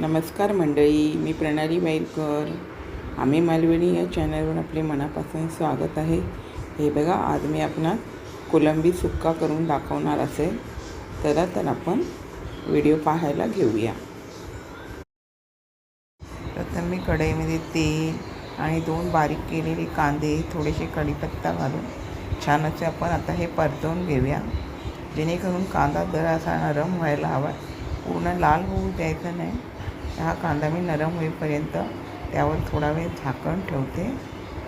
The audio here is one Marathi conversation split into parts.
नमस्कार मंडळी मी प्रणाली वाईलकर आम्ही मालवणी या चॅनलवर आपले मनापासून स्वागत आहे. हे बघा आज मी आपणास कोलंबी सुक्का करून दाखवणार असेल तर आपण व्हिडिओ पाहायला घेऊया. प्रथम मी कढईमध्ये तेल आणि दोन बारीक केलेले कांदे थोडेसे कढीपत्ता घालून छान असे आपण आता हे परतवून घेऊया. जेणेकरून कांदा जरा असा नरम व्हायला हवा. पूर्ण लाल होऊ द्यायचं नाही. हा कांदा मी नरम होईपर्यंत त्यावर थोडा वेळ झाकण ठेवते.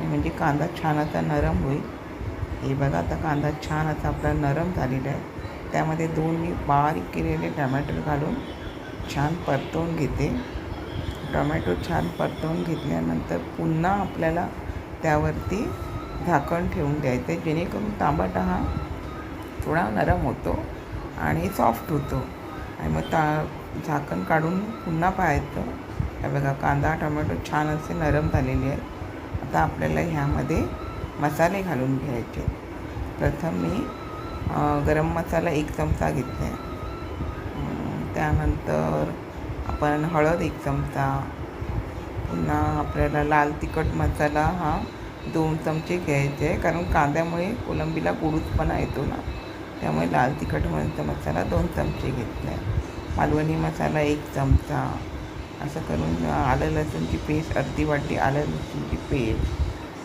म्हणजे कांदा छान असा नरम होईल. हे बघा आता कांदा छान असा आपला नरम झालेला आहे. त्यामध्ये दोन मी बारीक केलेले टमॅटो घालून छान परतवून घेते. टोमॅटो छान परतवून घेतल्यानंतर पुन्हा आपल्याला त्यावरती झाकण ठेवून द्यायचं जेणेकरून तांबटा हा थोडा नरम होतो आणि सॉफ्ट होतो. आणि मग ता झाकण काढून पुन्हा पाहायचं. हे बघा कांदा टोमॅटो छान असे नरम झालेले आहेत. आता आपल्याला ह्यामध्ये मसाले घालून घ्यायचे. प्रथम मी गरम मसाला एक चमचा घेतला आहे. त्यानंतर आपण हळद एक चमचा. पुन्हा आपल्याला लाल तिखट मसाला हा दोन चमचे घ्यायचे आहे. कारण कांद्यामुळे कोलंबीला गुडूसपणा येतो ना. त्यामुळे लाल तिखट मसाला दोन चमचे घेतला. आहे मालवणी मसाला एक चमचा. असं करून आलं लसूणची पेस्ट अर्धी वाटी आलं लसूणची पेस्ट.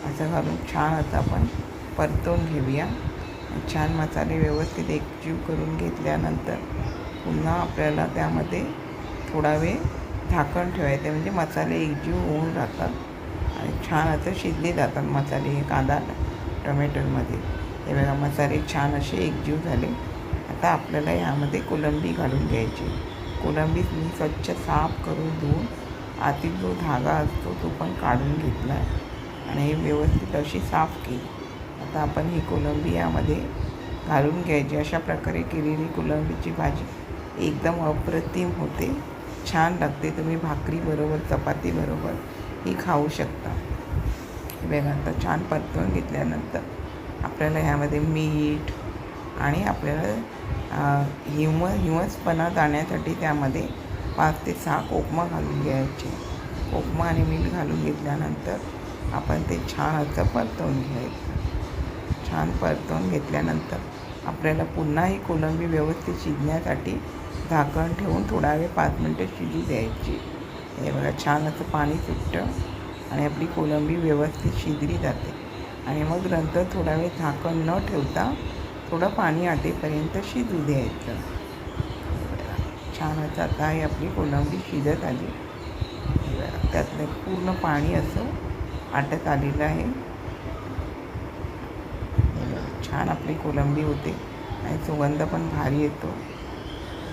असं घालून छान असं आपण परतवून घेऊया. छान मसाले व्यवस्थित एकजीव करून घेतल्यानंतर पुन्हा आपल्याला त्यामध्ये थोडा वेळ झाकण ठेवायचं म्हणजे मसाले एकजीव होऊन जातात. आणि छान असं शिजले जातात मसाले हे कांदा टोमॅटोमध्ये. हे बघा मसाले छान असे एकजीव झाले. आता आपल्याला यामध्ये कोलंबी घालून घ्यायची. कोलंबी मी स्वच्छ साफ करून धुवून आतील जो धागा असतो तो पण काढून घेतला आहे आणि हे व्यवस्थित अशी साफ केली. आता आपण ही कोलंबी यामध्ये घालून घ्यायची. अशा प्रकारे केलेली कोलंबीची भाजी एकदम अप्रतिम होते. छान लागते. तुम्ही भाकरीबरोबर चपातीबरोबर ही खाऊ शकता. बघा आता छान परतवून घेतल्यानंतर आपल्याला ह्यामध्ये मीठ आणि आपल्याला हिम हिमसपणा जाण्यासाठी त्यामध्ये पाच ते सहा कोकमा घालून घ्यायचे. कोकमा आणि मीठ घालून घेतल्यानंतर आपण ते छान असं परतवून घ्यायचं. छान परतवून घेतल्यानंतर आपल्याला पुन्हा ही कोलंबी व्यवस्थित शिजण्यासाठी झाकण ठेवून थोडा वेळ पाच मिनटं शिजू द्यायची. हे बघा छान असं पाणी सुटतं आणि आपली कोलंबी व्यवस्थित शिजली जाते. आणि मग नंतर थोडा वेळ झाकण न ठेवता थोडं पाणी आटेपर्यंत शिजू द्यायचं. छान असं आता ही आपली कोलंबी शिजत आली. त्यातलं पूर्ण पाणी असं आटत आलेलं आहे. छान आपली कोलंबी होते आणि सुगंध पण भारी येतो.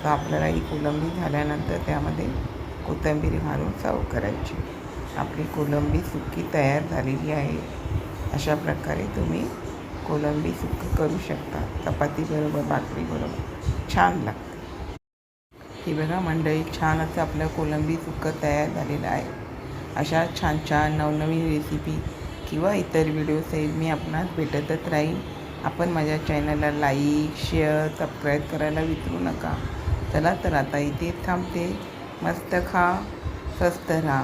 तर आपल्याला ही कोलंबी झाल्यानंतर त्यामध्ये कोथिंबीर घालून सर्व करायची. आपली कोलंबी सुक्की तयार झालेली आहे. अशा प्रकारे तुम्ही कोलंबी सुक्की करू शकता. चपातीबरोबर भाकरीबरोबर छान लागते. ही बघा मंडळी छान असं आपलं कोलंबी सुक्कं तयार झालेलं आहे. अशा छान छान नवनवीन रेसिपी किंवा इतर व्हिडिओसही मी आपणास भेटतच राहीन. आपण माझ्या चॅनलला लाईक शेअर सबस्क्राईब करायला विसरू नका. चला तर आता इथे थांबते. मस्त खा स्वस्त राहा.